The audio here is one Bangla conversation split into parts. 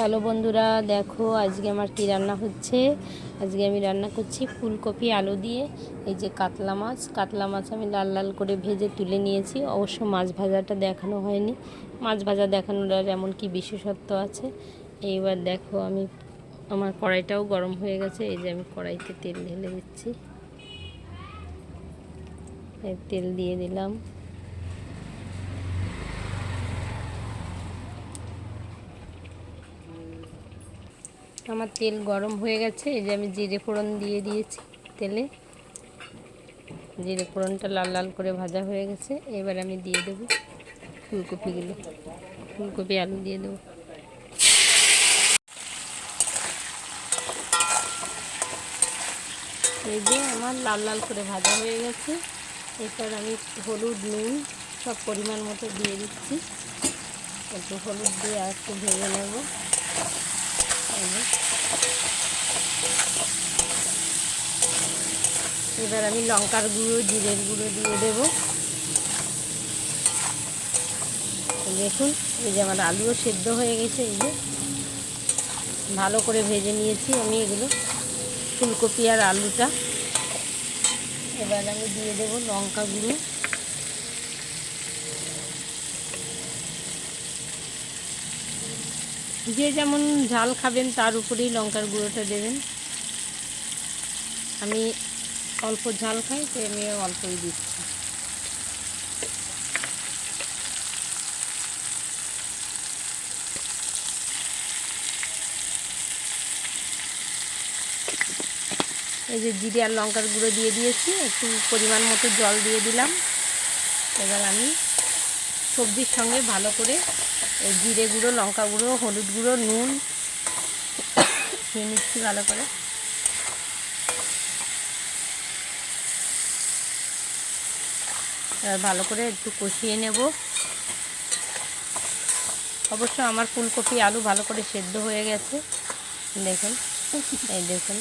হ্যালো বন্ধুরা, দেখো আজকে আমার কি রান্না হচ্ছে? আজকে আমি রান্না করছি ফুলকপি, আলু দিয়ে, এই যে কাতলা মাছ। কাতলা মাছ আমি লাল লাল করে ভেজে তুলে নিয়েছি। অবশ্য মাছ ভাজাটা দেখানো হয়নি। মাছ ভাজা দেখানোর আর এমন কি বিশেষত্ব আছে? এইবার দেখো আমি, আমার কড়াইটাও গরম হয়ে গেছে। এই যে আমি কড়াইতে তেল ঢেলে দিচ্ছি। তেল দিয়ে দিলাম। আমার তেল গরম হয়ে গেছে, এই যে আমি জিরে ফোড়ন দিয়ে দিয়েছি তেলে। জিরে ফোড়নটা লাল লাল করে ভাজা হয়ে গেছে, এবার আমি দিয়ে দেবো ফুলকপিগুলো। ফুলকপি, আলু দিয়ে দেবো। এই যে আমার লাল লাল করে ভাজা হয়ে গেছে, এরপর আমি হলুদ, নুন সব পরিমাণ মতো দিয়ে দিচ্ছি। একটু হলুদ দিয়ে আর একটু ভেজে নেব। এবার আমি লঙ্কার গুঁড়ো, জিরের গুঁড়ো দিয়ে দেব। দেখুন, এই যে আমার আলুও সেদ্ধ হয়ে গেছে, এই যে। ভালো করে ভেজে নিয়েছি আমি এগুলো, ফুলকপি আর আলুটা। এবার আমি দিয়ে দেবো লঙ্কা গুঁড়ো। যে যেমন ঝাল খাবেন, তার উপরেই লঙ্কার গুঁড়োটা দেবেন। আমি অল্প ঝাল খাই তো আমি অল্পই দিচ্ছি। এই যে জিরে আর লঙ্কার গুঁড়ো দিয়ে দিয়েছি, একটু পরিমাণ মতো জল দিয়ে দিলাম। এবার আমি সবজির সঙ্গে ভালো করে জিরে গুঁড়ো, লঙ্কা গুঁড়ো, হলুদ গুঁড়ো, নুন নিচ্ছি ভালো করে। ভালো করে একটু কষিয়ে নেব। অবশ্য আমার ফুলকপি আলু ভালো করে সেদ্ধ হয়ে গেছে। দেখুন, এই দেখুন,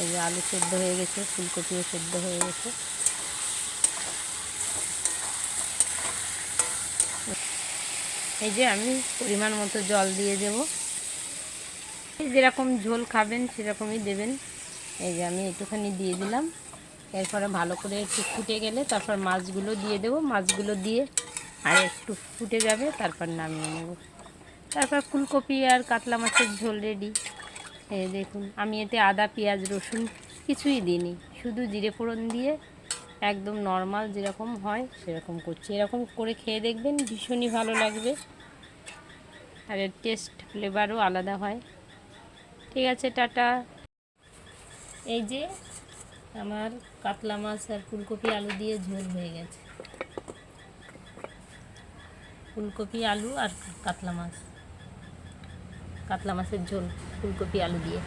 এই যে আলু সেদ্ধ হয়ে গেছে, ফুলকপিও সেদ্ধ হয়ে গেছে। এই যে আমি পরিমাণ মতো জল দিয়ে দেব। যেরকম ঝোল খাবেন, সেরকমই দেবেন। এই যে আমি একটুখানি দিয়ে দিলাম। এরপরে ভালো করে একটু ফুটে গেলে তারপর মাছগুলো দিয়ে দেবো। মাছগুলো দিয়ে আর একটু ফুটে যাবে, তারপর নামিয়ে নেব। তারপর ফুলকপি আর কাতলা মাছের ঝোল রেডি। এই দেখুন, আমি এতে আদা, পেঁয়াজ, রসুন কিছুই দিইনি। শুধু জিরে ফোড়ন দিয়ে একদম নর্মাল যেরকম হয়, সেরকম করছি। এরকম করে খেয়ে দেখবেন, ভীষণই ভালো লাগবে। আর এর টেস্ট ফ্লেভারও আলাদা হয়। ঠিক আছে, টাটা। এই যে আমার কাতলা মাছ আর ফুলকপি আলু দিয়ে ঝোল হয়ে গেছে। ফুলকপি আলু আর কাতলা মাছ। কাতলা মাছের ঝোল, ফুলকপি আলু দিয়ে।